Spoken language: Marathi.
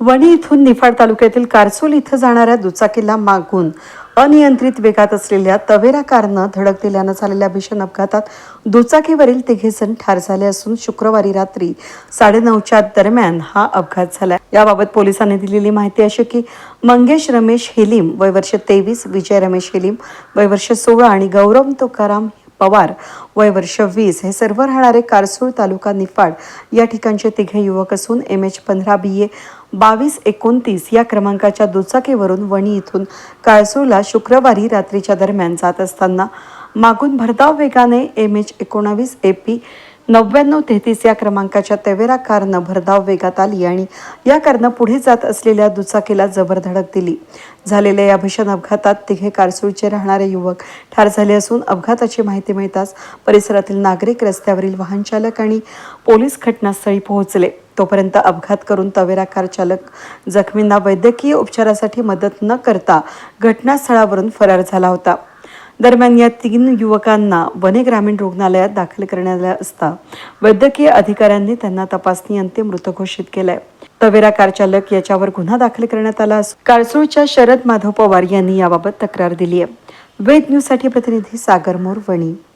वणी इथून निफाड तालुक्यातील कारसोल इथं जाणाऱ्या दुचाकीला मागून अनियंत्रित वेगात असलेल्या तवेरा कारनं धडक दिल्यानं झालेल्या भीषण अपघातात दुचाकीवरील तिघे जण ठार झाले असून शुक्रवारी रात्री साडेनऊच्या दरम्यान हा अपघात झाला. याबाबत पोलिसांनी दिलेली माहिती अशी की मंगेश रमेश हेलीम वय वर्ष तेवीस विजय रमेश हेलीम वय वर्ष सोळा आणि गौरव तुकाराम पवार. वय वर्ष वीस. हे सर्व राहणारे कारसूळ तालुका निफाड. या ठिकाणचे तिघे युवक असून एम एच पंधरा बी ए बावीस एकोणतीस या क्रमांकाच्या दुचाकीवरून वणी इथून काळसूळला शुक्रवारी रात्रीच्या दरम्यान जात असताना मागून भरधाव वेगाने एम एच एकोणावीस ए पी नव्याण्णव तेहतीस या क्रमांकाच्या तवेरा कारनं भरधाव वेगात आली आणि या कारनं पुढे जात असलेल्या दुचाकीला जबर धडक दिली. झालेल्या या भीषण अपघातात तिघे कारसूळचे राहणारे युवक ठार झाले असून अपघाताची माहिती मिळताच परिसरातील नागरिक रस्त्यावरील वाहन चालक आणि पोलीस घटनास्थळी पोहोचले. तोपर्यंत अपघात करून तवेरा कार चालक जखमींना वैद्यकीय उपचारासाठी मदत न करता घटनास्थळावरून फरार झाला होता. दरम्यान या तीन युवकांना वने ग्रामीण रुग्णालयात दाखल करण्यात आलं असता वैद्यकीय अधिकाऱ्यांनी त्यांना तपासणी अंतिम मृत घोषित केलंय. तवेरा कार चालक याच्यावर गुन्हा दाखल करण्यात आला असून कारसूळच्या शरद माधव पवार यांनी याबाबत तक्रार दिली आहे वेद न्यूजसाठी प्रतिनिधी सागर मोरवणी.